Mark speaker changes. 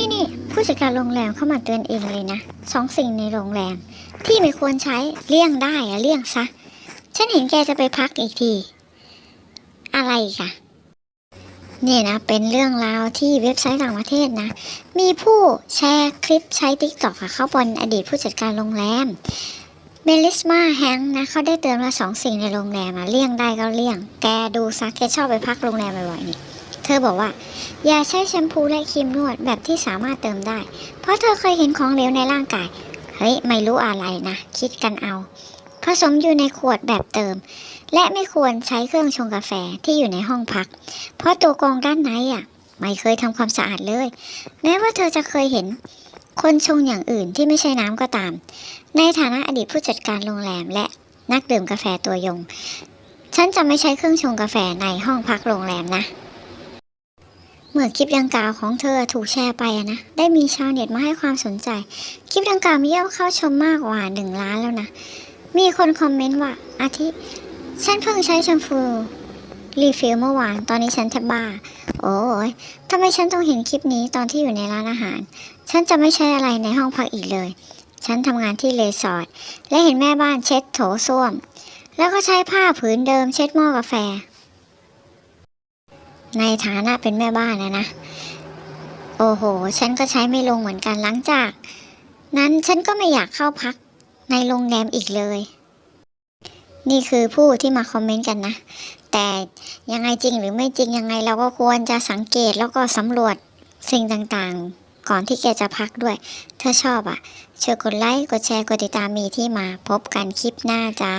Speaker 1: นี่นี่ผู้จัดการโรงแรมเข้ามาเตือนเองเลยนะสองสิ่งในโรงแรม ที่ไม่ควรใช้เลี่ยงได้อะเลี่ยงซะ ฉันเห็นแกจะไปพักอีกที อะไรอีกอะเนี่ยนะ เป็นเรื่องราวที่เว็บไซต์ต่างประเทศนะ มีผู้แชร์คลิปใช้ t ิ k t o k อะเข้าบนอดีตผู้จัดการโรงแรมเมลิสมาแฮงนะเขาได้เตือนว่าสองสิ่งในโรงแรมอะเลี่ยงได้ก็เลี่ยง แกดูซะแกชอบไปพักโรงแรมบ่อยๆนี่ ธอบอกว่า อย่าใช้แชมพูและครีมนวดแบบที่สามารถเติมได้ เพราะเธอเคยเห็นของเหลวในร่างกาย เฮ้ย ไม่รู้อะไรนะ คิดกันเอา ผสมอยู่ในขวดแบบเติม และไม่ควรใช้เครื่องชงกาแฟที่อยู่ในห้องพัก เพราะตัวกรองด้านในอะ ไม่เคยทำความสะอาดเลย แม้ว่าเธอจะเคยเห็นคนชงอย่างอื่นที่ไม่ใช่น้ำก็ตาม ในฐานะอดีตผู้จัดการโรงแรมและนักดื่มกาแฟตัวยง ฉันจะไม่ใช้เครื่องชงกาแฟในห้องพักโรงแรมนะ เมื่อคลิปดังกล่าวของเธอถูกแชร์ไปนะ ได้มีชาวเน็ตมาให้ความสนใจ คลิปดังกล่าวมียอดเข้าชมมากกว่าหนึ่งล้านแล้วนะ มีคนคอมเมนต์ว่าอาทิ ฉันเพิ่งใช้แชมพู รีฟิลเมื่อวาน ตอนนี้ฉันแทบบ้า โอ้ยทำไมฉันต้องเห็นคลิปนี้ตอนที่อยู่ในร้านอาหาร ฉันจะไม่ใช้อะไรในห้องพักอีกเลย ฉันทำงานที่รีสอร์ทและเห็นแม่บ้านเช็ดโถส้วม แล้วก็ใช้ผ้าผืนเดิมเช็ดหม้อกาแฟ ในฐานะเป็นแม่บ้านนะนะ โอ้โห ฉันก็ใช้ไม่ลงเหมือนกันหลังจาก นั้นฉันก็ไม่อยากเข้าพักในโรงแรมอีกเลย นี่คือผู้ที่มาคอมเมนต์กันนะ แต่ยังไงจริงหรือไม่จริงยังไงเราก็ควรจะสังเกตแล้วก็สำรวจสิ่งต่างๆ ก่อนที่แกจะพักด้วย ถ้าชอบอะช่วยกดไลค์ กดแชร์ กดติดตามมีที่มาพบกันคลิปหน้าจ้า